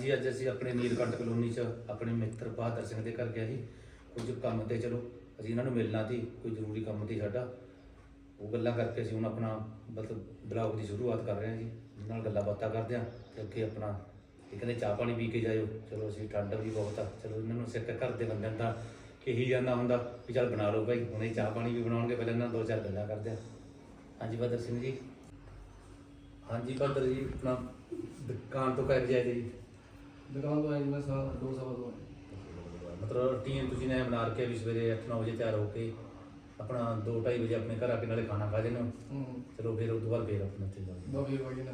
ਜੀ, ਅੱਜ ਅਸੀਂ ਆਪਣੇ ਨੀਲਕੰਠ ਕਲੋਨੀ 'ਚ ਆਪਣੇ ਮਿੱਤਰ ਬਹਾਦਰ ਸਿੰਘ ਦੇ ਘਰ ਗਿਆ ਸੀ। ਕੁਝ ਕੰਮ ਤੇ ਚਲੋ, ਅਸੀਂ ਇਹਨਾਂ ਨੂੰ ਮਿਲਣਾ ਸੀ, ਕੋਈ ਜ਼ਰੂਰੀ ਕੰਮ ਸੀ ਸਾਡਾ। ਉਹ ਗੱਲਾਂ ਕਰਕੇ ਅਸੀਂ ਹੁਣ ਆਪਣਾ ਮਤਲਬ ਬਲੌਗ ਦੀ ਸ਼ੁਰੂਆਤ ਕਰ ਰਹੇ ਹਾਂ ਜੀ। ਇਹਨਾਂ ਨਾਲ ਗੱਲਾਂ ਬਾਤਾਂ ਕਰਦੇ ਹਾਂ ਤੇ ਅੱਗੇ ਆਪਣਾ ਇਹ ਕਹਿੰਦੇ ਚਾਹ ਪਾਣੀ ਪੀ ਕੇ ਜਾਇਓ। ਚਲੋ ਅਸੀਂ ਠੰਡ ਵੀ ਬਹੁਤ ਆ। ਚਲੋ ਇਹਨਾਂ ਨੂੰ ਸਿੱਖ ਘਰ ਦੇ ਬੰਦਿਆਂ ਦਾ ਇਹੀ ਜਾਂਦਾ ਹੁੰਦਾ ਵੀ ਚੱਲ ਬਣਾ ਲਓ ਭਾਈ। ਹੁਣੇ ਚਾਹ ਪਾਣੀ ਵੀ ਬਣਾਉਣਗੇ, ਪਹਿਲਾਂ ਇਹਨਾਂ ਨਾਲ ਦੋ ਚਾਰ ਗੱਲਾਂ ਕਰਦੇ ਹਾਂ। ਹਾਂਜੀ ਬਹਾਦਰ ਸਿੰਘ ਜੀ। ਹਾਂਜੀ ਬਹਾਦਰ ਜੀ, ਆਪਣਾ ਦੁਕਾਨ ਤੋਂ ਕਰ ਜਾਏ ਜੀ। ਦੁਕਾਨ ਤੋਂ ਜੀ ਮੈਂ ਸਾ ਦੋ ਸਵਾ ਆਇਆ ਮਤਲਬ ਰੂਟੀਨ ਤੁਸੀਂ ਨੇ ਬਣਾ ਰੱਖਿਆ ਵੀ ਸਵੇਰੇ 8-9 ਵਜੇ ਤਿਆਰ ਹੋ ਕੇ ਆਪਣਾ 2-2:30 ਵਜੇ ਆਪਣੇ ਘਰ ਆ ਕੇ ਨਾਲੇ ਖਾਣਾ ਖਾ ਜਾਂਦੇ ਹੋ। ਹੂੰ ਚਲੋ ਫਿਰ ਉਸ ਤੋਂ ਬਾਅਦ ਫਿਰ ਆਪਣੇ ਉੱਥੇ ਜਾਓ ਦੋ ਵੀ ਵਜੇ ਨਾ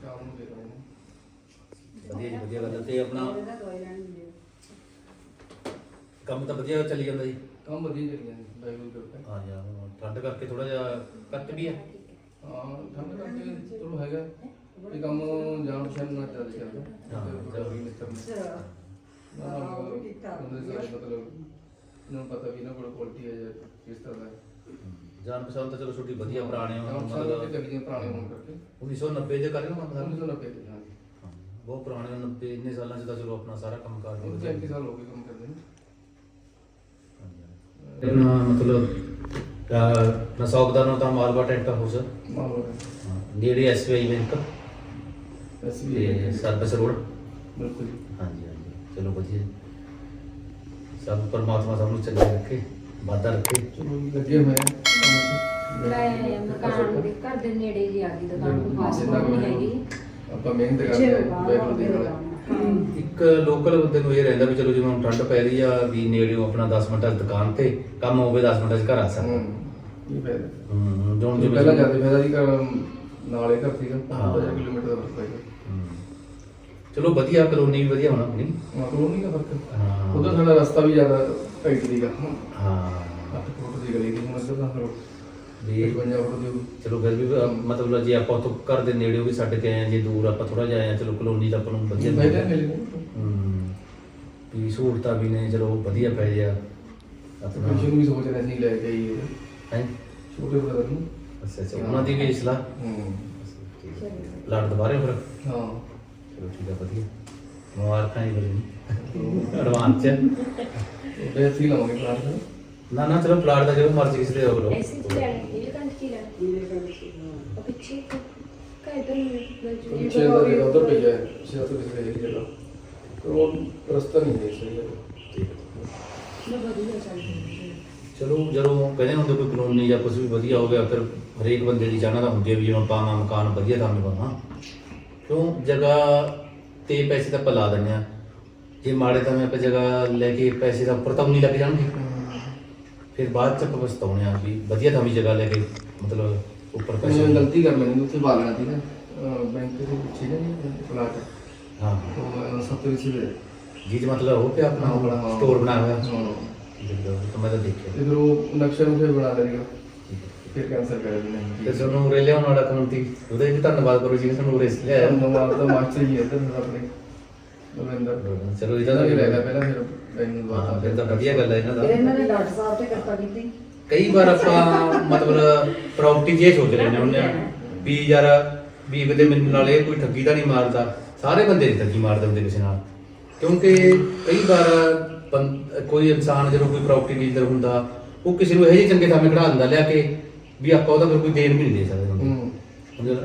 ਸ਼ਾਮ ਨੂੰ ਫੇਰ ਆਉਂਦੇ ਵਧੀਆ ਜੀ ਵਧੀਆ ਗੱਲ ਹੈ। ਤੇ ਆਪਣਾ ਕੰਮ ਤਾਂ ਵਧੀਆ ਚੱਲੀ ਜਾਂਦਾ ਜੀ? ਕੰਮ ਵਧੀਆ ਚੱਲੀ ਜਾਂਦੇ ਬਾਈਬਲ ਕਰਕੇ ਹਾਂ ਜੀ ਹਾਂ, ਠੰਡ ਕਰਕੇ ਥੋੜਾ ਜਿਹਾ ਘੱਟ ਵੀ ਹੈ ਹਾਂ ਠੰਡ ਕਰਕੇ ਚਲੋ ਹੈਗਾ। ਇਹ ਕੰਮ ਜਾਣ ਪਛਾਣ ਨਾਲ ਚੱਲ ਚੱਲਦਾ ਹਾਂ, ਹਾਂ ਜੀ ਮਿੱਤਰ ਨੇ। ਨਾ ਨਾ ਉਹਦੇ ਸਾਰੇ ਮਤਲਬ ਇਹਨਾਂ ਨੂੰ ਪਤਾ ਵੀ ਇਹਨਾਂ ਕੋਲ ਕੁਆਲਿਟੀ ਹੈ ਜਾਂ ਕਿਸ ਤਰ੍ਹਾਂ ਦਾ ਹੈ। ਜਾਨ ਪਛਾਣ ਤਾਂ ਚਲੋ ਛੋਟੀ ਵਧੀਆ ਪੁਰਾਣੇ ਹੋ ਮਤਲਬ ਚੱਲੀਆਂ ਪੁਰਾਣੇ ਹੋਣ ਕਰਕੇ। 1990 ਦੇ ਕਰੇ ਨਾ ਮਤਲਬ? 1990 ਦੇ ਹਾਂ ਹਾਂ, ਬਹੁਤ ਪੁਰਾਣੇ 90 ਇੰਨੇ ਸਾਲਾਂ ਚ ਤਾਂ ਚਲੋ ਆਪਣਾ ਸਾਰਾ ਕੰਮ ਕਰ ਉਹ 35 ਸਾਲ ਹੋ ਗਏ ਕੰਮ ਕਰਦੇ ਨੇ। ਆਪਣਾ ਮਤਲਬ ਨਸੌਕ ਦਾ ਤਾਂ ਮਾਲਵਾ ਟੈਂਟ ਹਾਊਸ ਮਾਲਵਾ ਨੇੜੇ ਐਸਬੀਆਈ ਬੈਂਕ। ਐਸ ਵੀ ਤੇ ਸਰਵਿਸ ਰੋਡ। ਬਿਲਕੁਲ। ਹਾਂਜੀ ਹਾਂਜੀ। ਚਲੋ ਵਧੀਆ। ਸਭ ਪਰਮਾਤਮਾ ਸਭ ਨੂੰ ਚੰਗੇ ਰੱਖੇ ਵਾਧਾ ਰੱਖੇ। ਚਲੋ ਲੱਗੇ ਹੋਏ ਆ ਕੰਮ 'ਚ। ਮੈਂ ਮਕਾਨ ਦੇ ਘਰ ਦੇ ਨੇੜੇ ਜੀ ਆ ਗਈ ਦੁਕਾਨ ਨੂੰ ਕੁ ਨਹੀਂ ਹੈਗੀ। ਆਪਾਂ ਮਿਹਨਤ ਕਰਦੇ ਆ ਬੈਠੋ ਦੇ ਨਾਲ ਇੱਕ ਲੋਕਲ ਬੰਦੇ ਨੂੰ ਇਹ ਰਹਿੰਦਾ ਵੀ ਚਲੋ ਜਿਵੇਂ ਹੁਣ ਠੰਡ ਪੈ ਰਹੀ ਆ ਵੀ ਨੇੜਿਓਂ ਆਪਣਾ 10 ਮਿੰਟਾਂ ਦੁਕਾਨ ਤੇ ਕੰਮ ਹੋਵੇ 10 ਮਿੰਟਾਂ 'ਚ ਘਰ ਆ ਸਕਦਾ। ਇਹ ਫਾਇਦਾ ਹੂੰ ਜੋਨ ਜੋ ਜੀ ਪਹਿਲਾਂ ਜਾਂਦੇ ਫਾਇਦਾ ਜੀ ਘਰ ਨਾਲੇ ਘਰ ਸੀਗਾ। ਹਾਂ। 50 ਕਿਲੋਮੀਟਰ ਦਾ ਫ਼ਰਕ ਪੈ ਚਲੋ ਵਧੀਆ ਕਲੋਨੀ ਵੀ ਵਧੀਆ ਹੋਣਾ ਆਪਣੀ। ਨਹੀਂ ਦਾ ਫ਼ਰਕ। ਹਾਂ। ਉਧਰ ਸਾਡਾ ਰਸਤਾ ਵੀ ਜ਼ਿਆਦਾ ਟਾਈਟ ਸੀਗਾ। ਹਾਂ। 8 ਫੁੱਟ ਦੀ ਗਲੀ ਦੀ ਹੁਣ ਇੱਧਰ ਤਾਂ ਫਿਰ ਵੀ 55 ਫੁੱਟ ਦੀ ਚਲੋ ਫਿਰ ਵੀ ਅਹ ਮਤਲਬ ਜੇ ਆਪਾਂ ਉੱਥੋਂ ਘਰ ਦੇ ਨੇੜੇ ਵੀ ਛੱਡ ਕੇ ਆਏ ਆ ਜੇ ਦੂਰ ਆਪਾਂ ਥੋੜਾ ਜਿਹਾ ਆਏ ਆ ਚਲੋ ਕਲੋਨੀ ਦਾ ਆਪਾਂ ਨੂੰ ਵਧੀਆ। ਮਿਲ ਗਿਆ ਹੂੰ। ਵੀ ਸਹੂਲਤਾਂ ਵੀ ਨੇ ਚਲੋ ਵਧੀਆ ਪੈ ਗਿਆ। ਆਪਣਾ ਪੈਨਸ਼ਨ ਵੀ ਸੋਚ ਰਹੇ ਸੀ ਲੈ ਕੇ ਆਈਏ। ਹੈ? ਛੋਟੇ ਬ੍ਰਦਰ ਨੂੰ ਅੱਛਾ ਅੱਛਾ ਉਹਨਾਂ ਦੀ ਵੀ ਸਲਾਹ ਹੂੰ। ਲੜ ਦੁਬਾਰੇ ਫਿਰ। ਹਾਂ। ਚਲੋ ਠੀਕ ਆ ਵਧੀਆ। ਮੁਬਾਰਕਾਂ ਜੀ ਬਈ ਐਡਵਾਂਸ ਚ। ਉਹ ਅਸੀਂ ਲਾਵਾਂਗੇ ਪਲਾਟ ਦਾ ਨਾ ਨਾ ਚਲੋ ਪਲਾਟ ਦਾ ਜਦੋਂ ਮਰਜ਼ੀ ਕਿਸੇ ਦੇ ਹੋ ਲਓ ਐਸੀ ਚ ਲੈਣੀ ਇਹ ਕੰਟ ਕੀ ਲੈਣੀ। ਉਹ ਪਿੱਛੇ ਕਾ ਇਧਰ ਨੂੰ ਪਿੱਛੇ ਦਾ ਜਿਹੜਾ ਉਧਰ ਪਈ ਹੈ ਕਿਸੇ ਦੀ ਜਗ੍ਹਾ। ਪਰ ਉਹ ਰਸਤਾ ਨਹੀਂ ਹੈ ਸਹੀ ਹੈ। ਠੀਕ ਹੈ। ਮੈਂ ਚਲੋ ਜਦੋਂ ਕਹਿੰਦੇ ਹੁੰਦੇ ਕੋਈ ਕਲੋਨੀ ਜਾਂ ਕੁਝ ਵੀ ਵਧੀਆ ਹੋ ਗਿਆ ਫਿਰ ਹਰੇਕ ਬੰਦੇ ਦੀ ਚਾਹਨਾ ਤਾਂ ਹੁੰਦੀ ਹੈ ਵੀ ਜਿਵੇਂ ਪਾਵਾਂ ਮਕਾਨ ਵਧੀਆ ਥਾਂ ਪਾਵਾਂ ਕਿਉਂ? ਜਗ੍ਹਾ ਤੇ ਪੈਸੇ ਤਾਂ ਆਪਾਂ ਲਾ ਦਿੰਦੇ ਆ ਜੇ ਮਾੜੇ ਤਾਂ ਆਪਾਂ ਜਗ੍ਹਾ ਲੈ ਕੇ ਪੈਸੇ ਦਾ ਉੱਪਰ ਤਾਂ ਨਹੀਂ ਲੱਗ ਜਾਣਗੇ। ਫਿਰ ਬਾਅਦ ਚ ਆਪਾਂ ਪਛਤਾਉਣੇ ਆ ਵੀ ਵਧੀਆ ਥਾਂ ਵੀ ਜਗ੍ਹਾ ਲੈ ਕੇ ਮਤਲਬ ਉੱਪਰ ਮੈਂ ਪੈਸੇ ਗਲਤੀ ਕਰ ਲੈਣੀ ਉੱਥੇ ਪਾ ਲੈਣਾ ਸੀ ਨਾ ਬੈਂਕ ਦੇ ਪਿੱਛੇ ਨਾ ਜੀ ਪਲਾਟ ਹਾਂ ਜੀ ਜੀ ਮਤਲਬ ਉਹ ਪਿਆ ਆਪਣਾ ਆਪਣਾ, ਹਾਂ। ਸਟੋਰ ਬਣਾਇਆ ਹੋਇਆ। ਹਾਂ। ਠੀਕ ਹੈ, ਤਾਂ ਮੈਂ ਤਾਂ ਦੇਖਿਆ। ਇਧਰ ਉਹ ਨਕਸ਼ਾ ਨੂੰ ਬਣਾ ਲੈਗਾ ਠੀਕ ਹੈ। ਫਿਰ ਕੈਂਸਲ ਕਰ ਦੇਣਾ ਤੇ ਤੁਹਾਨੂੰ ਉਰੇ ਲਿਆਉਣ ਵਾਲਾ ਕੌਣ ਸੀ ਉਹਦਾ ਵੀ ਧੰਨਵਾਦ ਕਰੋ ਜੀ ਨੇ ਤੁਹਾਨੂੰ ਉਰੇ ਲਿਆਇਆ। ਨਵਾਬ ਦਾ ਮਾਸਟਰ ਜੀ ਇੱਧਰ ਆਪਣੇ ਨਵਿੰਦਰ ਚਲੋ ਇਹਦਾ ਇਹਦਾ ਤਾਂ ਵੀ ਲੈ ਲਿਆ ਪਹਿਲਾਂ ਫਿਰ ਬੈਂਕ ਨੂੰ ਹਾਂ ਫਿਰ ਤਾਂ ਵਧੀਆ ਗੱਲ ਹੈ ਇਹਨਾਂ ਫਿਰ ਇਹਨਾਂ ਦਾ ਨੇ ਡਾਕਟਰ ਸਾਹਿਬ ਤੇ ਕਿਰਪਾ ਕੀਤੀ ਕਈ ਵਾਰ ਆਪਾਂ ਮਤਲਬ ਪ੍ਰਾਪਰਟੀ ਜੇ ਸੋਚ ਲੈਂਦੇ ਹੁੰਦੇ ਆ ਵੀ ਯਾਰ ਵੀ ਕਿਤੇ ਮੈਨੂੰ ਨਾਲ ਇਹ ਕੋਈ ਠੱਗੀ ਤਾਂ ਨਹੀਂ ਮਾਰਦਾ। ਸਾਰੇ ਬੰਦੇ ਠੱਗੀ ਮਾਰਦੇ ਹੁੰਦੇ ਕਿਸੇ ਨਾਲ। ਕਿਉਂਕਿ ਕਈ ਵਾਰ ਬੰ- ਕੋਈ ਇਨਸਾਨ ਜਦੋਂ ਕੋਈ ਪ੍ਰਾਪਰਟੀ ਡੀਲਰ ਹੁੰਦਾ ਉਹ ਕਿਸੇ ਨੂੰ ਇਹੋ ਜਿਹੇ ਚੰਗੇ ਥਾਵੇਂ ਖੜਾ ਦਿੰਦਾ ਲਿਆ ਕੇ ਵੀ ਆਪਾਂ ਉਹਦਾ ਫਿਰ ਕੋਈ ਦੇਣ ਵੀ ਨਹੀਂ ਦੇ ਸਕਦੇ ਹੁੰਦੇ। ਹੂੰ।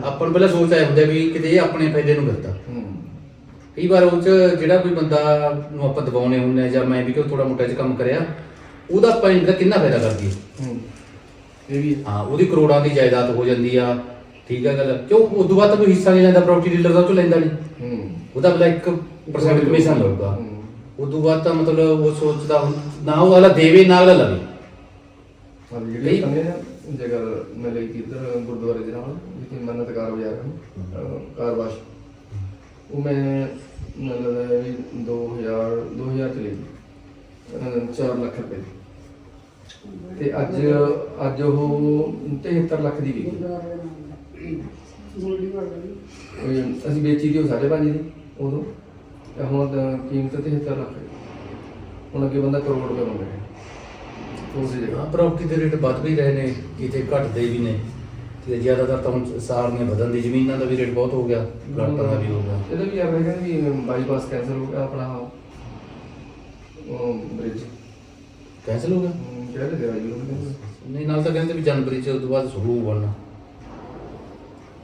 ਆਪਾਂ ਨੂੰ ਪਹਿਲਾਂ ਸੋਚ ਆਇਆ ਹੁੰਦਾ ਵੀ ਕਿਤੇ ਇਹ ਆਪਣੇ ਫਾਇਦੇ ਨੂੰ ਕਰਦਾ ਹੂੰ। ਕਈ ਵਾਰ ਉਹ ਚ ਜਿਹੜਾ ਕੋਈ ਬੰਦਾ ਨੂੰ ਆਪਾਂ ਦਬਾਉਣੇ ਹੁੰਦੇ ਆ ਜਾਂ ਮੈਂ ਵੀ ਕੋਈ ਥੋੜਾ ਮੋਟਾ ਜਿਹਾ ਕੰਮ ਕਰਿਆ ਉਹਦਾ ਆਪਾਂ ਇਹਦਾ ਕਿੰਨਾ ਫਾਇਦਾ ਕਰਦੀ ਹੈ। ਇਹ ਵੀ ਹਾਂ ਉਹਦੀ ਕਰੋੜਾਂ ਦੀ ਜਾਇਦਾਦ ਹੋ ਜਾਂਦੀ ਆ ਠੀਕ ਹੈ ਗੱਲ। ਕਿਉਂ? ਉਦੋਂ ਬਾਅਦ ਤਾਂ ਕੋਈ ਹਿੱਸਾ ਨਹੀਂ ਲੈਂਦਾ ਪ੍ਰਾਪਰਟੀ ਡੀਲਰ ਦਾ ਉਹ ਚੋਂ ਲੈਂਦਾ ਨਹੀਂ। ਹੂੰ। ਉਹਦਾ ਬਲਾ 1% ਕਮਿਸ਼ਨ ਲਊਗਾ। ਹੂੰ। ਉਦੋਂ ਬਾਅਦ ਤਾਂ ਮਤਲਬ ਉਹ ਸੋਚਦਾ ਹੁਣ- ਨਾ ਉਹ ਵਾਲਾ ਦੇਵੇ ਨਾ ਅਗਲਾ ਲਵੇ। ਹਾਂ ਜਿਹੜੀ ਕਹਿੰਦੇ ਨਾ ਜਗ੍ਹਾ ਗੁਰਦੁਆਰੇ ਦੇ ਨਾਲ ਜਿੱਥੇ ਮੰਨਤਕਾਰ ਬਾਜ਼ਾਰ ਹੈ ਕਾਰਵਾਸ਼ ਉਹ ਮੈਂ ਮੈਨੂੰ ਲੱਗਦਾ ਹੈ ਵੀ 2000 2000 ਚ ਲਈ। 4 ਲੱਖ ਰੁਪਏ ਦੀ। ਤੇ ਅੱਜ ਅੱਜ ਉਹ 73 ਲੱਖ ਦੀ ਵਿਕੀ ਵਾਲੀ ਅਸੀਂ ਵੇਚੀ ਦੀ ਉਹ 5.5 ਦੀ ਉਦੋਂ। ਤੇ ਹੁਣ ਤਾਂ ਕੀਮਤ 73 ਲੱਖ ਹੈ ਹੁਣ ਅੱਗੇ ਬੰਦਾ ਕਰੋੜ ਰੁਪਏ ਮੰਗ ਉਸੇ ਜਗ੍ਹਾ ਪ੍ਰਾਪਰਟੀ ਦੇ ਰੇਟ ਵੱਧ ਵੀ ਰਹੇ ਨੇ ਕਿਤੇ ਘਟਦੇ ਵੀ ਨੇ। ਤੇ ਜ਼ਿਆਦਾਤਰ ਤਾਂ ਹੁਣ ਨੇ ਵਧਣ ਦੀ ਜ਼ਮੀਨਾਂ ਦਾ ਵੀ ਰੇਟ ਬਹੁਤ ਹੋ ਗਿਆ ਪਲਾਟਾਂ ਦਾ ਵੀ ਹੋ ਗਿਆ। ਇਹਦਾ ਵੀ ਆ ਰਿਹਾ ਵੀ ਬਾਈਪਾਸ ਕੈਂਸਲ ਹੋ ਗਿਆ ਆਪਣਾ ਉਹ ਬ੍ਰਿਜ ਕੈਂਸਲ ਹੋ ਗਿਆ? ਕਿਹੜੇ ਦੇ ਨੂੰ ਨਹੀਂ ਨਾਲ ਤਾਂ ਕਹਿੰਦੇ ਵੀ ਜਨਵਰੀ ਚ ਉਦੋਂ ਬਾਅਦ ਸ਼ੁਰੂ ਹੋਣਾ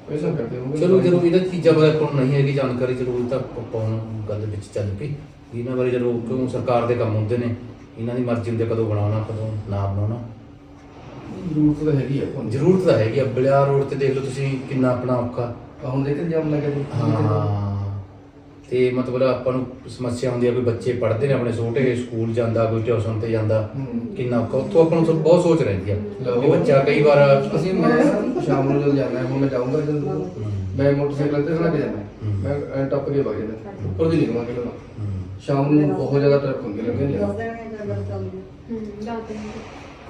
ਕਰਦੇ ਹੋਗੇ ਚਲੋ ਜਦੋਂ ਇਹਨਾਂ ਚੀਜ਼ਾਂ ਬਾਰੇ ਨੂੰ ਨਹੀਂ ਹੈਗੀ ਜਾਣਕਾਰੀ ਚਲੋ ਇਹ ਤਾਂ ਆਪਾਂ ਹੁਣ ਗੱਲ ਵਿੱਚ ਚੱਲ ਪਈ। ਇਹਨਾਂ ਬਾਰੇ ਜਦੋਂ ਕਿਉਂ ਸਰਕਾਰ ਦੇ ਕੰਮ ਹੁੰਦੇ ਨੇ ਇਹਨਾਂ ਦੀ ਮਰਜ਼ੀ ਹੁੰਦੀ ਹੈ ਕਦੋਂ ਬਣਾਉਣਾ ਕਦੋਂ ਨਾ ਬਣਾਉਣਾ। ਜ਼ਰੂਰਤ ਤਾਂ ਹੈਗੀ ਆ ਨੂੰ। ਜ਼ਰੂਰਤ ਤਾਂ ਹੈਗੀ ਆ। ਬਲਿਆਰ ਰੋਡ ਤੇ ਦੇਖ ਲਓ ਤੁਸੀਂ ਕਿੰਨਾ ਆਪਣਾ ਔਖਾ। ਹੁਣ ਦੇਖ ਜਾਮ ਲੱਗਾ ਜੀ। ਹਾਂ। ਤੇ ਮਤਲਬ ਆਪਾਂ ਨੂੰ ਸਮੱਸਿਆ ਹੁੰਦੀ ਆ ਕੋਈ ਬੱਚੇ ਪੜ੍ਹਦੇ ਨੇ ਆਪਣੇ ਛੋਟੇ ਸਕੂਲ ਜਾਂਦਾ ਕੋਈ ਟਿਊਸ਼ਨ ਤੇ ਜਾਂਦਾ। ਕਿੰਨਾ ਔਖਾ। ਉੱਥੋਂ ਆਪਾਂ ਨੂੰ ਬਹੁਤ ਸੋਚ ਰਹਿੰਦੀ ਆ। ਵੀ ਬੱਚਾ ਕਈ ਵਾਰ ਅਸੀਂ ਮੈਂ ਸ਼ਾਮ ਨੂੰ ਜਦੋਂ ਜਾਣਾ ਹੁਣ ਮੈਂ ਜਾਊਂਗਾ ਜਦੋਂ ਮੈਂ ਮੋਟਰਸਾਈਕਲ ਤੇ ਕੇ ਜਾਣਾ। ਮੈਂ ਟੱਪ ਕੇ ਵਗ ਜਾਣਾ। ਉੱਪਰ ਦੀ ਨਿਕਲਣਾ ਕਿਲੋ ਸ਼ਾਮ ਨੂੰ ਬਹੁਤ ਜ਼ਿਆਦਾ ਟ੍ਰੈਫਿਕ ਹੁੰਦੀ ਲੱਗੇ ਨਹੀਂ ਹੂੰ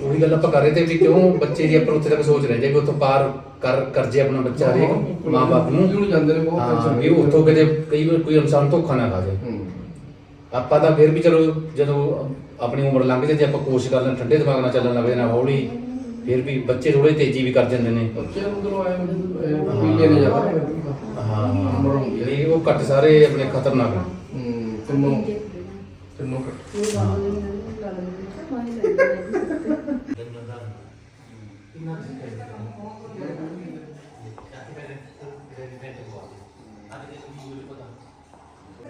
ਉਹੀ ਗੱਲ ਆਪਾਂ ਕਰ ਰਹੇ ਤੇ ਵੀ ਕਿਉਂ ਬੱਚੇ ਦੀ ਆਪਾਂ ਉੱਥੇ ਤੱਕ ਸੋਚ ਰਹੇ ਜੇ ਵੀ ਉੱਥੋਂ ਪਾਰ ਕਰ ਕਰ ਜੇ ਆਪਣਾ ਬੱਚਾ ਹਰੇਕ ਮਾਂ-ਬਾਪ ਨੂੰ। ਨੂੰ ਜਾਂਦੇ ਨੇ ਬਹੁਤ ਹਾਂ ਵੀ ਉਹ ਉੱਥੋਂ ਕਿਤੇ ਕਈ ਵਾਰ ਕੋਈ ਇਨਸਾਨ ਧੋਖਾ ਨਾ ਖਾ ਜਾਏ। ਆਪਾਂ ਤਾਂ ਫਿਰ ਵੀ ਚਲੋ ਜਦੋਂ ਆਪਣੀ ਉਮਰ ਲੰਘ ਜਾਂਦੀ ਆਪਾਂ ਕੋਸ਼ਿਸ਼ ਕਰ ਲੈਣ ਠੰਡੇ ਦਿਮਾਗ ਨਾਲ ਚੱਲਣ ਲੱਗ ਜਾਣਾ ਹੌਲੀ। ਫਿਰ ਵੀ ਬੱਚੇ ਥੋੜੇ ਤੇਜ਼ੀ ਵੀ ਕਰ ਜਾਂਦੇ ਨੇ। ਬੱਚਿਆਂ ਨੂੰ ਜਦੋਂ ਆਏ ਪੀਲੇ ਨੇ ਜਾਵਾ ਹਾਂ ਉਮਰ ਹੁੰਦੀ ਹੈ। ਇਹ ਉਹ ਘੱਟ ਸਾਰੇ ਆਪਣੇ ਖਤਰਨਾਕ ਹੂੰ ਤਿੰਨੋਂ। ਤਿੰਨੋਂ ਕੱਟ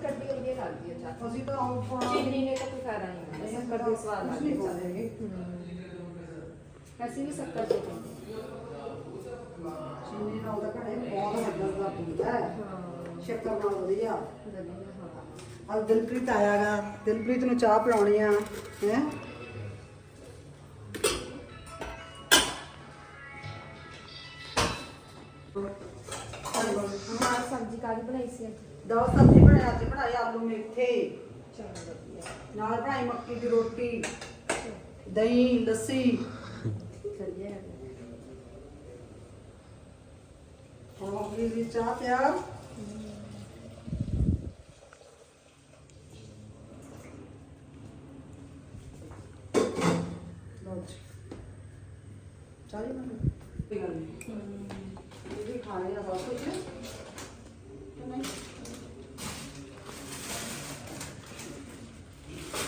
ਗੱਡੀ ਅੱਗੇ ਲੱਗਦੀ ਹੈ। ਚਾਹ ਅਸੀਂ ਤਾਂ ਚੀਨੀ ਨੇ ਤਾਂ ਕੋਈ ਫਾਇਦਾ ਨਹੀਂ ਹੁੰਦਾ ਸ਼ੱਕਰ ਦੇ ਸਵਾਦ ਲੱਗਦੇ ਅਸੀਂ ਵੀ ਸ਼ੱਕਰ ਦੇ ਚੀਨੀ ਨਾਲ ਤਾਂ ਘੜੇ ਬਹੁਤ ਹੱਦਰ ਦਾ ਪੀਂਦਾ ਹੈ ਸ਼ੱਕਰ ਨਾਲ ਵਧੀਆ ਅੱਜ ਦਿਲਪ੍ਰੀਤ ਆਇਆਗਾ। ਦਿਲਪ੍ਰੀਤ ਨੂੰ ਚਾਹ ਪਿਲਾਉਣੀ ਆ, ਹੈ? ਕਾਹਦੀ ਬਣਾਈ ਸੀ ਅੱਜ? ਦੋ ਸਬਜ਼ੀ ਬਣਾਇਆ ਅੱਜ ਬਣਾਏ ਆਲੂ ਮੇਥੇ। ਚਲੋ ਵਧੀਆ। ਨਾਲ ਬਣਾਈ ਮੱਕੀ ਦੀ ਰੋਟੀ ਦਹੀਂ ਲੱਸੀ। ਵਧੀਆ। ਹੈ। ਹੋਰ ਵੀ ਵੀ ਚਾਹ ਪਿਆ ਲਓ ਜੀ। ਚਾਹ ਹੀ ਬਣਾ ਲਈ। ਕੋਈ ਗੱਲ ਨਹੀਂ ਇਹ ਵੀ ਖਾਣੇ ਦਾ ਸਭ ਕੁਝ ਹੈ ਕਿ ਨਹੀਂ ਦੁੱਧ ਨਾਲ ਖਿਚਲਾ ਕੰਮ ਕਰਨੇ ਦੀ ਕਿੰਨਾ ਸਮਾਨ ਲੈ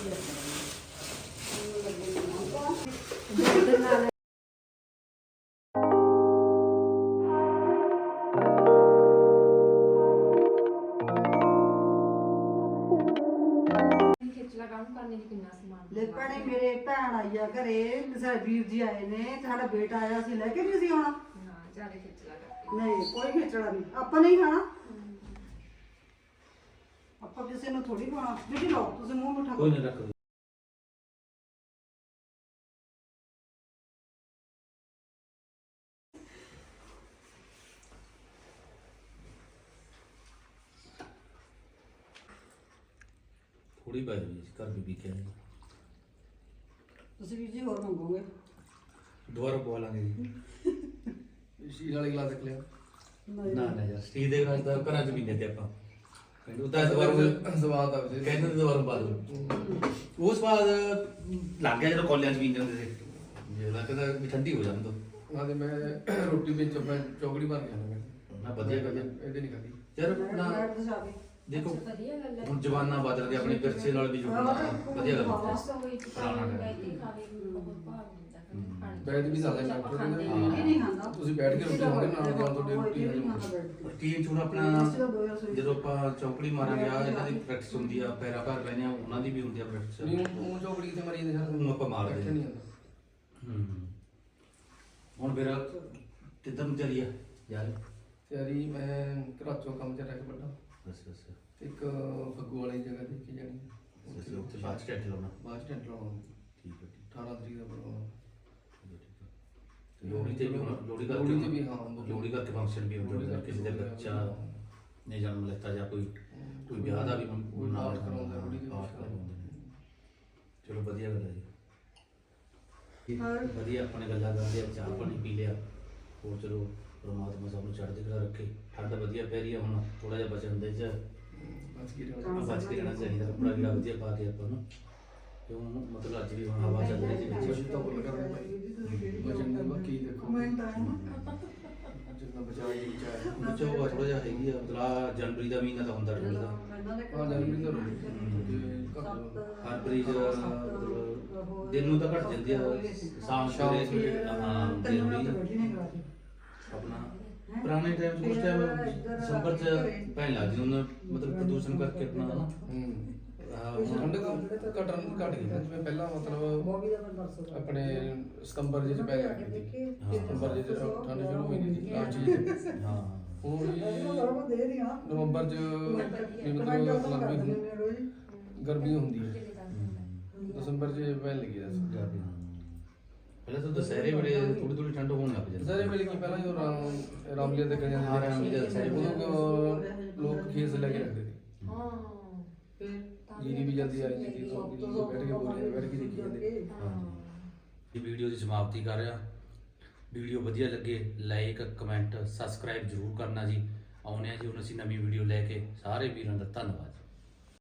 ਭੈਣੇ ਮੇਰੇ ਭੈਣ ਆਈ ਆ ਘਰੇ ਤੇ ਸਾਡੇ ਵੀਰ ਜੀ ਆਏ ਨੇ ਤੇ ਸਾਡਾ ਬੇਟਾ ਆਇਆ ਸੀ ਲੈ ਕੇ ਨਹੀਂ ਸੀ ਆਉਣਾ ਹਾਂ ਜ਼ਿਆਦਾ ਖਿਚਲਾ ਕਰ ਨਹੀਂ ਕੋਈ ਖੇਚੜਾ ਨਹੀਂ ਆਪਾਂ ਨਹੀਂ ਖਾਣਾ ਆਪਾਂ ਕਿਸੇ ਨੂੰ ਥੋੜੀ ਪਾਉਣਾ ਬੀਜੀ ਲਓ ਤੁਸੀਂ ਮੂੰਹ ਮਿੱਠਾ ਕੋਈ ਨਹੀਂ ਰੱਖ ਦਿਓ। ਥੋੜੀ ਪੈ ਜਾਣੀ ਸੀ, ਘਰ ਵੀ ਵਿਕਿਆ ਨਹੀਂ ਤੁਸੀਂ ਵੀਰ ਜੀ ਹੋਰ ਮੰਗੋਗੇ? ਦੁਬਾਰਾ ਪਵਾ ਲਾਂਗੇ ਜੀ। ਸ਼ੀਲ ਵਾਲੀ ਗਲਾਸ ਦੇਖ ਲਿਆ ਨਾ ਨਾ ਯਾਰ ਸਟੀਲ ਦੇ ਗਲਾਸ ਤਾਂ ਘਰਾਂ ਚ ਪੀਂਦੇ ਤੇ ਆਪਾਂ। ਕਹਿੰਦੇ ਉਹਦਾ ਦੁਬਾਰਾ ਸਵਾਦ ਆ ਵੈਸੇ ਕਹਿੰਦੇ ਤੇ ਦੁਬਾਰਾ ਪਾ ਦੋ ਉਹ ਸਵਾਦ ਲੱਗ ਗਿਆ ਜਦੋਂ ਕਾਲਜਾਂ ਚ ਪੀਂਦੇ ਹੁੰਦੇ ਸੀ। ਜੇ ਲੱਗਦਾ ਵੀ ਠੰਡੀ ਹੋ ਜਾਂਦਾ ਹਾਂ ਤੇ ਮੈਂ ਰੋਟੀ ਵਿੱਚ ਮੈਂ ਚੌਕੜੀ ਭਰ ਗਿਆ। ਮੈਂ ਨਾ ਵਧੀਆ ਹੈ। ਇਹਦੇ ਨਹੀਂ ਖਾਦੀ ਯਾਰ ਨਾ ਦੇਖੋ ਵਧੀਆ ਗੱਲ ਹੈ ਹੁਣ ਜਵਾਨਾ ਬਦਲ ਗਿਆ ਆਪਣੇ ਵਿਰਸੇ ਨਾਲ ਵੀ ਜੁੜਨਾ। ਵਧੀਆ ਗੱਲ ਹੈ। ਬਸ ਹੋਈ ਕਿ ਖਾਣੇ ਗਏ ਤੇ ਖਾਵੇ ਬਹੁਤ ਭਾਵ ਹੁੰਦਾ ਖਾਣੇ ਬੈਠ ਵੀ ਜ਼ਿਆਦਾ ਡਾਕਟਰ ਖਾਂਦੇ ਨੇ ਹੀ ਇਹ ਨਹੀਂ ਖਾਂਦਾ। ਤੁਸੀਂ ਬੈਠ ਕੇ ਰੋਟੀ ਖਾਓਗੇ ਨਾਲ ਨਾਲ ਤੁਹਾਡੀ ਰੋਟੀ ਟੀਮ ਹੁਣ ਆਪਣਾ ਜਦੋਂ ਆਪਾਂ ਚੌਕੜੀ ਮਾਰਾਂਗੇ ਆ ਇਹਨਾਂ ਦੀ ਪ੍ਰੈਕਟਿਸ ਹੁੰਦੀ ਆ ਪੈਰਾ ਭਰ ਲੈਣੇ ਆ ਉਹਨਾਂ ਦੀ ਵੀ ਹੁੰਦੀ ਆ ਪ੍ਰੈਕਟਿਸ। ਨਹੀਂ ਉਹ ਚੌਕੜੀ ਤੇ ਮਰੀ ਜਾਂਦੇ ਉਹਨੂੰ ਆਪਾਂ ਮਾਰਦੇ ਹਾਂ। ਨਹੀਂ ਆਉਂਦਾ ਹੂੰ। ਹੁਣ ਫਿਰ ਕਿੱਧਰ ਨੂੰ ਚੱਲੀ ਆ ਯਾਰ। ਤਿਆਰੀ ਮੈਂ ਘਰਾਚੋਂ ਕੰਮ ਚ ਰਹਿ ਕੇ ਵੱਡਾ। ਬਸ ਬਸ ਇੱਕ ਫੱਗੂ ਵਾਲੀ ਜਗ੍ਹਾ ਦੇਖੀ ਜਾਣੀ ਬਸ ਉੱਥੇ ਬਾਅਦ ਚ ਟੈਂਟ ਲਾਉਣਾ। ਬਾਅਦ ਚ ਟੈਂਟ ਲਾਉਣਾ। ਠੀਕ ਹੈ ਠੀਕ 18 ਤਰੀਕ ਦਾ ਪ੍ਰੋਗਰਾਮ ਹੈ, ਹੈ ਤੇ ਲੋਹੜੀ ਤੇ ਵੀ ਹੁਣ ਲੋਹੜੀ ਕਰਕੇ ਲੋਹੜੀ ਤੇ ਵੀ ਹਾਂ ਲੋਹੜੀ। ਕਰਕੇ ਫੰਕਸ਼ਨ ਵੀ ਹੁੰਦਾ ਹੈ ਕਿਸੇ ਦੇ ਬੱਚਾ ਨੇ ਜਨਮ ਲਿੱਤਾ ਜਾਂ ਕੋਈ ਕੋਈ ਵਿਆਹ ਦਾ ਵੀ ਕੋਈ ਨਾਲ ਪਾਠ ਕਰਾਉਂਦਾ, ਲੋਹੜੀ ਦੇ ਪਾਠ ਵਿੱਚ ਕਰਾਉਂਦੇ। ਨੇ। ਚਲੋ ਵਧੀਆ ਗੱਲ ਹੈ ਜੀ। ਵਧੀਆ ਆਪਣੇ ਗੱਲਾਂ ਕਰਦੇ ਆ ਚਾਹ ਪਾਣੀ ਪੀ ਲਿਆ। ਹੋਰ ਚਲੋ ਪਰਮਾਤਮਾ ਸਭ ਨੂੰ ਚੜ੍ਹਦੀ ਕਲਾ ਰੱਖੇ। ਠੰਡ ਵਧੀਆ ਪੈ ਰਹੀ ਆ ਹੁਣ ਥੋੜਾ ਜਿਹਾ ਬਚਣ ਦੇ ਚ। ਬਸ ਕੀ ਆ ਰਹਿਣਾ ਬਚ ਕੇ ਰਹਿਣਾ ਚਾਹੀਦਾ ਕੱਪੜਾ ਵੀ ਵਧੀਆ ਪਾ ਕੇ ਆਪਾਂ ਨੂੰ। ਕਿਉਂ ਮਤਲਬ ਅੱਜ ਵੀ ਹੁਣ ਹਵਾ ਚੱਲ ਰਹੀ ਸੀ ਕੁਛ ਵਿੱਚ ਤਾਂ ਭੁੱਲ ਕਰਦੇ ਭਾਈ। ਬਚਨ ਦੀ ਬਾਕੀ ਦੇਖੋ। ਕਮੈਂਟ ਆਇਆ ਨਾ। ਜਿੰਨਾ ਬਚਾ ਜੀ ਬਚਾਇਆ। ਵਿੱਚੋਂ ਥੋੜਾ ਜਿਹਾ ਹੈਗੀ ਆ ਮਤਲਬ ਆਹ ਜਨਵਰੀ ਦਾ ਮਹੀਨਾ ਤਾਂ ਹੁੰਦਾ ਠੰਡ ਦਾ ਹਾਂ ਜਨਵਰੀ ਤੋਂ ਘੱਟ ਫਰਵਰੀ ਚ ਮਤਲਬ ਦਿਨ ਨੂੰ ਤਾਂ ਘਟ ਜਾਂਦੀ ਆ। ਸ਼ਾਮ ਸ਼ਾਮ ਸਵੇਰੇ ਹਾਂ। ਜਨਵਰੀ ਆਪਣਾ ਪੁਰਾਣੇ ਟਾਈਮ ਉਸ ਟਾਈਮ ਦਸੰਬਰ ਚ ਪੈਣ ਲੱਗ ਜਾਂਦੀ ਮਤਲਬ ਪ੍ਰਦੂਸ਼ਣ ਕਰਕੇ ਆਪਣਾ ਨਾ। ਹੂੰ ਠੰਡ ਘਟਣ ਘਟ ਗਈ ਜਿਵੇਂ ਪਹਿਲਾਂ ਮਤਲਬ ਆਪਣੇ ਸਤੰਬਰ ਜਿਹੇ ਚ ਪੈ ਜਾਂਦੀ ਸੀ। ਸਤੰਬਰ ਜਿਹੇ ਚ ਠੰਡ ਸ਼ੁਰੂ ਹੋਈ ਨਹੀਂ ਸੀ ਲਾਸਟ ਜੀ ਹਾਂ ਹੁਣ ਵੀ ਨਵੰਬਰ ਚ ਵੀ ਮਤਲਬ ਵੀ ਗਰਮੀ ਹੁੰਦੀ ਹੈ। ਦਸੰਬਰ ਚ ਪੈਣ ਲੱਗੀ ਦਾ ਪਹਿਲਾਂ ਤਾਂ ਦੁਸਹਿਰੇ ਵੇਲੇ ਥੋੜੀ ਥੋੜੀ ਠੰਡ ਹੋਣ ਲੱਗ ਜਾਂਦੀ ਸਾਰੇ ਵੇਲੇ ਕੀ ਪਹਿਲਾਂ ਜੋ ਰਾਮ ਰਾਮਲੀਲਾ ਦੇ ਕਹਿੰਦੇ ਹਾਂ, ਰਾਮਲੀਲਾ ਦੇ ਸਾਰੇ ਉਦੋਂ ਲੋਕ ਖੇਸ ਲੈ ਕੇ ਰੱਖਦੇ ਸੀ। ਜੀਰੀ ਵੀ ਜਲਦੀ ਆ ਜਾਂਦੀ ਸੀ ਲੋਕ ਜੀ ਬੈਠ ਕੇ ਬੋਲੀਆਂ ਤੇ ਬੈਠ ਕੇ ਦੇਖੀ ਜਾਂਦੇ ਇਹ ਵੀਡੀਓ ਦੀ ਸਮਾਪਤੀ ਕਰ ਰਿਹਾ। ਵੀਡੀਓ ਵਧੀਆ ਲੱਗੇ ਲਾਈਕ ਕਮੈਂਟ ਸਬਸਕ੍ਰਾਈਬ ਜਰੂਰ ਕਰਨਾ ਜੀ। ਆਉਂਦੇ ਆ ਜੀ, ਹੁਣ ਅਸੀਂ ਨਵੀਂ ਵੀਡੀਓ ਲੈ ਕੇ। ਸਾਰੇ ਵੀਰਾਂ ਦਾ ਧੰਨਵਾਦ।